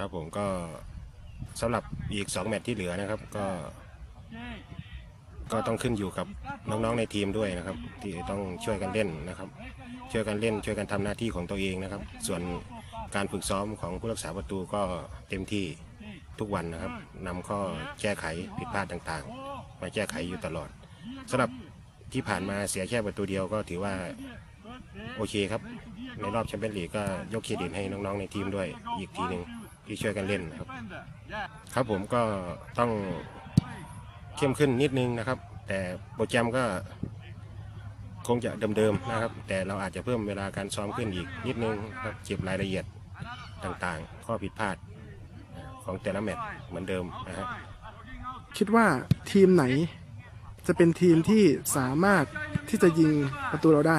ครับผมก็สำหรับอีก 2 แมตช์ที่เหลือนะครับ ก็ ก็ต้องขึ้นอยู่กับน้องๆในทีมด้วยนะครับ ที่ต้องช่วยกันเล่นนะครับ ช่วยกันเล่น ช่วยกันทำหน้าที่ของตัวเองนะครับ ส่วนการฝึกซ้อมของผู้รักษาประตูก็เต็มที่ทุกวันนะครับนำข้อแก้ไขผิดพลาดต่างๆ มาแก้ไขอยู่ตลอดสำหรับที่ผ่านมาเสียแค่ประตูเดียวก็ถือว่าโอเคครับ ในรอบแชมเปี้ยนลีกก็ยกเครดิตให้น้องๆในทีมด้วยอีกทีหนึ่ง ที่ช่วยกันเล่นนะครับ ครับผมก็ต้องเข้มขึ้นนิดนึงนะครับ แต่โปรแกรมก็คงจะเดิมๆนะครับ แต่เราอาจจะเพิ่มเวลาการซ้อมขึ้นอีกนิดนึงครับเก็บรายละเอียดต่างๆ ข้อผิดพลาดของแต่ละแมตช์เหมือนเดิมนะฮะคิดว่าทีมไหนจะเป็นทีมที่สามารถที่จะยิงประตูเราได้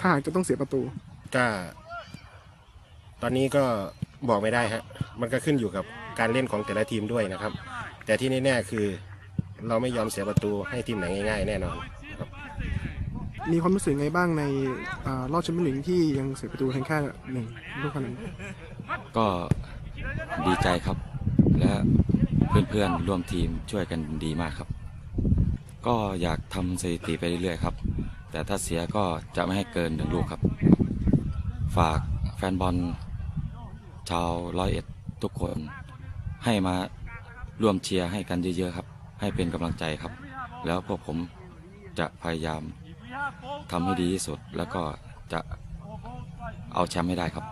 ถ้าหากจะต้องเสียประตูก็ตอนนี้ก็ บอกไม่ได้ฮะ มันก็ขึ้นอยู่กับการเล่นของแต่ละทีมด้วยนะครับ แต่ที่แน่ๆคือเราไม่ยอมเสียประตูให้ทีมไหนง่ายๆ แน่นอนนะครับมีความรู้สึกไงบ้างในอารอบแชมเปี้ยนลีกที่ยังเสียประตูเพียงแค่หนึ่งลูกเท่านั้นก็ดีใจครับ และเพื่อนๆร่วมทีมช่วยกันดีมากครับ ก็อยากทำสถิติไปเรื่อยๆครับ แต่ถ้าเสียก็จะไม่ให้เกินหนึ่งลูกครับ ฝากแฟนบอล ชาวร้อยเอ็ดทุกคนให้มาร่วมเชียร์ให้กันเยอะๆครับ ให้เป็นกำลังใจครับ แล้วพวกผมจะพยายามทำให้ดีที่สุด แล้วก็จะเอาแชมป์ให้ได้ครับ